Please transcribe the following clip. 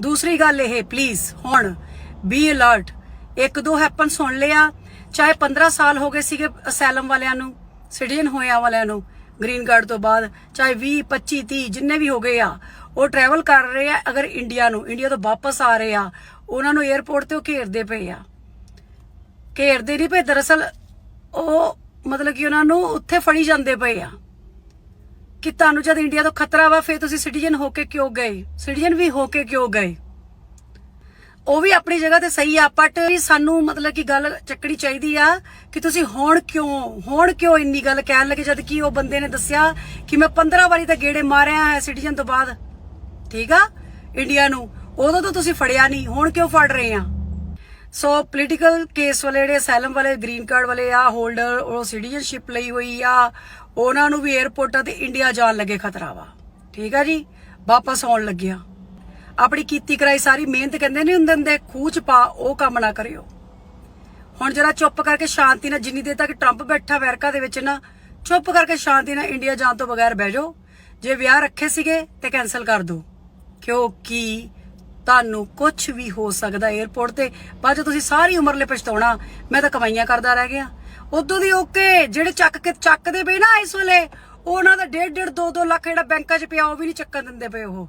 ਦੂਸਰੀ ਗੱਲ ਇਹ ਪਲੀਜ਼ ਹੁਣ ਬੀ ਅਲਰਟ ਇੱਕ ਦੋ ਹੈਪਨ ਸੁਣ ਲਿਆ, ਚਾਹੇ 15 ਸਾਲ ਹੋ ਗਏ ਸੀਗੇ ਅਸੈਲਮ ਵਾਲਿਆਂ ਨੂੰ, ਸਿਟੀਜ਼ਨ ਹੋਇਆ ਵਾਲਿਆਂ ਨੂੰ, ਗ੍ਰੀਨ ਕਾਰਡ ਤੋਂ ਬਾਅਦ, ਚਾਹੇ 20 25 30 ਜਿੰਨੇ ਵੀ ਹੋ ਗਏ ਆ, ਉਹ ਟਰੈਵਲ ਕਰ ਰਹੇ ਆ ਅਗਰ ਇੰਡੀਆ ਨੂੰ ਇੰਡੀਆ ਤੋਂ ਵਾਪਸ ਆ ਰਹੇ ਆ, ਉਹਨਾਂ ਨੂੰ 에ਅਰਪੋਰਟ ਤੇ ਉਹ ਘੇਰਦੇ ਪਏ ਆ। ਘੇਰਦੇ ਨਹੀਂ ਪਏ, ਦਰਅਸਲ ਉਹ ਮਤਲਬ ਕਿ ਉਹਨਾਂ ਨੂੰ ਉੱਥੇ ਫੜੀ ਜਾਂਦੇ ਪਏ ਆ। ਕਿ ਤੁਹਾਨੂੰ ਜਦ ਇੰਡੀਆ ਤੋਂ ਖਤਰਾ ਵਾ, ਫਿਰ ਤੁਸੀਂ ਸਿਟੀਜ਼ਨ ਹੋ ਕੇ ਕਿਉਂ ਗਏ? ਸਿਟੀਜ਼ਨ ਵੀ ਹੋ ਕੇ ਕਿਉਂ ਗਏ? ਉਹ ਵੀ ਆਪਣੀ ਜਗ੍ਹਾ ਤੇ ਸਹੀ ਆ ਬਟ ਸਾਨੂੰ ਮਤਲਬ ਕਿ ਗੱਲ ਚੱਕਣੀ ਚਾਹੀਦੀ ਆ ਕਿ ਤੁਸੀਂ ਹੁਣ ਕਿਉਂ, ਹੋਣ ਕਿਉਂ ਇੰਨੀ ਗੱਲ ਕਹਿਣ ਲੱਗੇ, ਜਦ ਕਿ ਉਹ ਬੰਦੇ ਨੇ ਦੱਸਿਆ ਕਿ ਮੈਂ 15 ਵਾਰੀ ਤਾਂ ਗੇੜੇ ਮਾਰਿਆ ਹੈ ਸਿਟੀਜ਼ਨ ਤੋਂ ਬਾਅਦ। ਠੀਕ ਆ? ਇੰਡੀਆ ਨੂੰ। ਉਦੋਂ ਤਾਂ ਤੁਸੀਂ ਫੜਿਆ ਨਹੀਂ, ਹੁਣ ਕਿਉਂ ਫੜ ਰਹੇ ਆ? ਸੋ ਪੋਲੀਟੀਕਲ ਕੇਸ ਵਾਲੇ ਜਿਹੜੇ ਅਸਾਈਲਮ ਵਾਲੇ ਗ੍ਰੀਨ ਕਾਰਡ ਵਾਲੇ ਆ ਹੋਲਡਰ ਉਹ ਸਿਟੀਜ਼ਨਸ਼ਿਪ ਲਈ ਹੋਈ ਆ, ਉਹਨਾਂ ਨੂੰ ਵੀ 에ਅਰਪੋਰਟਾਂ ਤੇ ਇੰਡੀਆ ਜਾਣ ਲੱਗੇ ਖਤਰਾ ਵਾ ਠੀਕ ਆ ਜੀ? ਵਾਪਸ ਆਉਣ ਲੱਗਿਆ। ਆਪਣੀ ਕੀਤੀ ਕਰਾਈ ਸਾਰੀ ਮਿਹਨਤ ਕਹਿੰਦੇ ਨਹੀਂ ਹੁੰਦੇ ਹੁੰਦੇ ਖੂਚ ਪਾ, ਉਹ ਕੰਮ ਨਾ ਕਰਿਓ। ਹੁਣ ਜਰਾ ਚੁੱਪ ਕਰਕੇ ਸ਼ਾਂਤੀ ਨਾਲ, ਜਿੰਨੀ ਦੇਰ ਤੱਕ ਟਰੰਪ ਬੈਠਾ ਅਮਰੀਕਾ ਦੇ ਵਿੱਚ ਨਾ, ਚੁੱਪ ਕਰਕੇ ਸ਼ਾਂਤੀ ਨਾਲ ਇੰਡੀਆ ਜਾਣ ਤੋਂ ਬਗੈਰ ਬਹਿ ਜਾਓ। ਜੇ ਵਿਆਹ ਰੱਖੇ ਸੀਗੇ ਤੇ ਕੈਨਸਲ ਕਰ ਦਿਓ ਕਿਉਂਕਿ ਤੁਹਾਨੂੰ ਕੁਝ ਵੀ ਹੋ ਸਕਦਾ 에어ਪੋਰਟ ਤੇ। ਬਾਅਦ 'ਚ ਤੁਸੀਂ ਸਾਰੀ ਉਮਰ ਲਈ ਪਛਤਾਉਣਾ, ਮੈਂ ਤਾਂ ਕਮਾਈਆਂ ਕਰਦਾ ਰਹਿ ਗਿਆ। ਉਦੋਂ ਦੀ ਓਕੇ ਜਿਹੜੇ ਚੱਕ ਕੇ ਚੱਕਦੇ ਪਏ ਨਾ ਇਸ ਵੇਲੇ, ਉਹਨਾਂ ਦਾ 1.5 2 2 ਲੱਖ ਜਿਹੜਾ ਬੈਂਕਾਂ 'ਚ ਪਿਆ, ਉਹ ਵੀ ਨਹੀਂ ਚੱਕਣ ਦਿੰਦੇ ਪਏ ਉਹ।